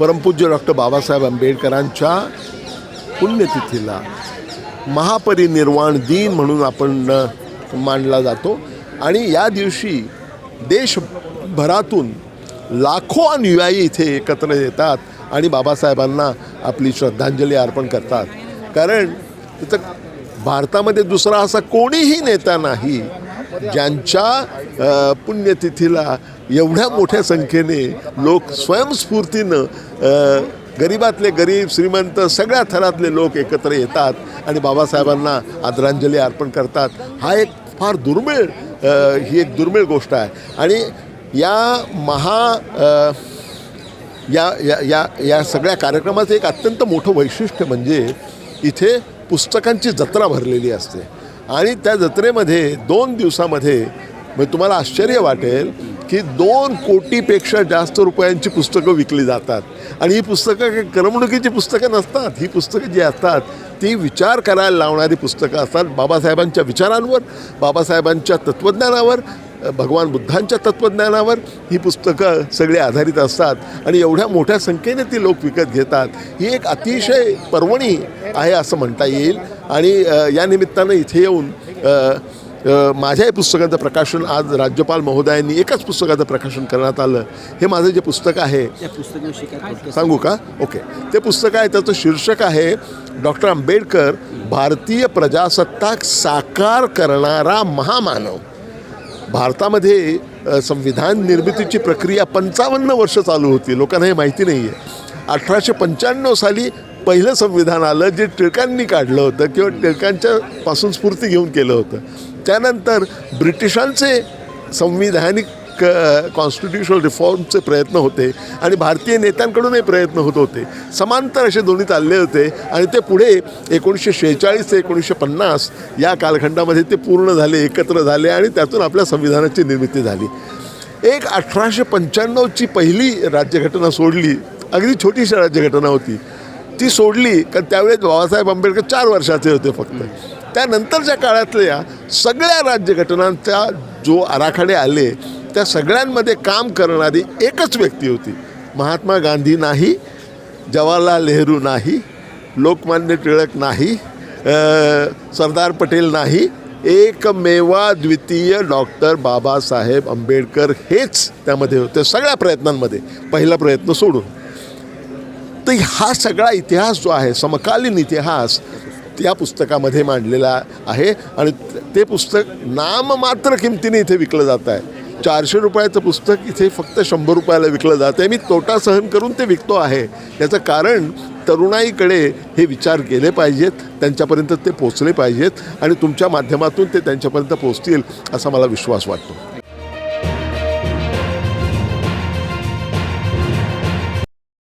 परमपूज्य डॉक्टर बाबासाहेब आंबेडकरांच्या पुण्यतिथीला महापरिनिर्वाण दिन म्हणून आपण मानला जातो. आणि या दिवशी देशभरातून लाखो अनुयायी इथे एकत्र येतात आणि बाबासाहेबांना आपली श्रद्धांजली अर्पण करतात. कारण तिथं भारतामध्ये दुसरा असा कोणीही नेता नाही. ज्यांच्या पुण्यतिथीला एवढ्या मोठ्या संख्येने लोक स्वयंस्फूर्तीनं गरीबातले गरीब श्रीमंत सगळ्या थरातले लोक एकत्र येतात आणि बाबासाहेबांना आदरांजली अर्पण करतात. हा एक फार दुर्मिळ ही एक दुर्मिळ गोष्ट आहे. आणि या महा या या या या सगळ्या कार्यक्रमाचं एक अत्यंत मोठं वैशिष्ट्य म्हणजे इथे पुस्तकांची जत्रा भरलेली असते. आणि त्या जत्रेमध्ये दोन दिवसामध्ये म्हणजे तुम्हाला आश्चर्य वाटेल की दोन कोटीपेक्षा जास्त रुपयांची पुस्तकं विकली जातात. आणि ही पुस्तकं काही करमणुकीची पुस्तकं नसतात. ही पुस्तकं जी असतात ती विचार करायला लावणारी पुस्तकं असतात बाबासाहेबांच्या विचारांवर बाबासाहेबांच्या तत्त्वज्ञानावर भगवान बुद्धांच्या तत्त्वज्ञानावर ही पुस्तकं सगळी आधारित असतात आणि एवढ्या मोठ्या संख्येने ती लोक विकत घेतात. ही एक अतिशय पर्वणी आहे असं म्हणता येईल. आणि या निमित्तानं इथे येऊन अ, अ, माझ्या या पुस्तकाचं प्रकाशन आज राज्यपाल महोदयांनी एकाच पुस्तकाचं प्रकाशन करण्यात आलं. हे माझं जे पुस्तक आहे सांगू का? ओके. ते पुस्तक आहे त्याचं शीर्षक आहे डॉक्टर आंबेडकर भारतीय प्रजासत्ताक साकार करणारा महामानव. भारतामध्ये संविधान निर्मितीची प्रक्रिया पंचावन्न वर्ष चालू होती. लोकांना हे माहिती नाही आहे अठराशे पंच्याण्णव साली पहिलं संविधान आलं जे टिळकांनी काढलं होतं किंवा टिळकांच्या पासून स्फूर्ती घेऊन केलं होतं. त्यानंतर ब्रिटिशांचे संविधानिक कॉन्स्टिट्युशनल रिफॉर्मचे प्रयत्न होते आणि भारतीय नेत्यांकडूनही प्रयत्न होत होते. समांतर असे दोन्ही चालले होते आणि ते पुढे एकोणीसशे शेहेचाळीस ते एकोणीसशे पन्नास या कालखंडामध्ये ते पूर्ण झाले एकत्र झाले आणि त्यातून आपल्या संविधानाची निर्मिती झाली. एक अठराशे पंच्याण्णवची पहिली राज्यघटना सोडली अगदी छोटीशी राज्यघटना होती. ती सोडली कारण त्यावेळेस बाबासाहेब आंबेडकर चार वर्षाचे होते फक्त. त्यानंतरच्या काळातल्या सगळ्या राज्यघटनांचा जो आराखडे आले त्या सगळ्यांमध्ये काम करणारी एकच व्यक्ती होती. महात्मा गांधी नाही जवाहरलाल नेहरू नाही लोकमान्य टिळक नाही सरदार पटेल नाही एकमेवा द्वितीय डॉक्टर बाबासाहेब आंबेडकर हेच त्यामध्ये होते सगळ्या प्रयत्नांमध्ये. पहिला प्रयत्न सोडून. तर हा सगळा इतिहास जो आहे समकालीन इतिहास या पुस्तकामध्ये मांडलेला आहे आणि ते पुस्तक नाममात्र किमतीने इथे विकलं जात आहे. चारशे रुपयाचं पुस्तक इथे फक्त शंभर रुपयाला विकलं जातं आहे मी तोटा सहन करून ते विकतो आहे. याचं कारण तरुणाईकडे हे विचार गेले पाहिजेत त्यांच्यापर्यंत ते पोचले पाहिजेत आणि तुमच्या माध्यमातून ते त्यांच्यापर्यंत पोचतील असा मला विश्वास वाटतो.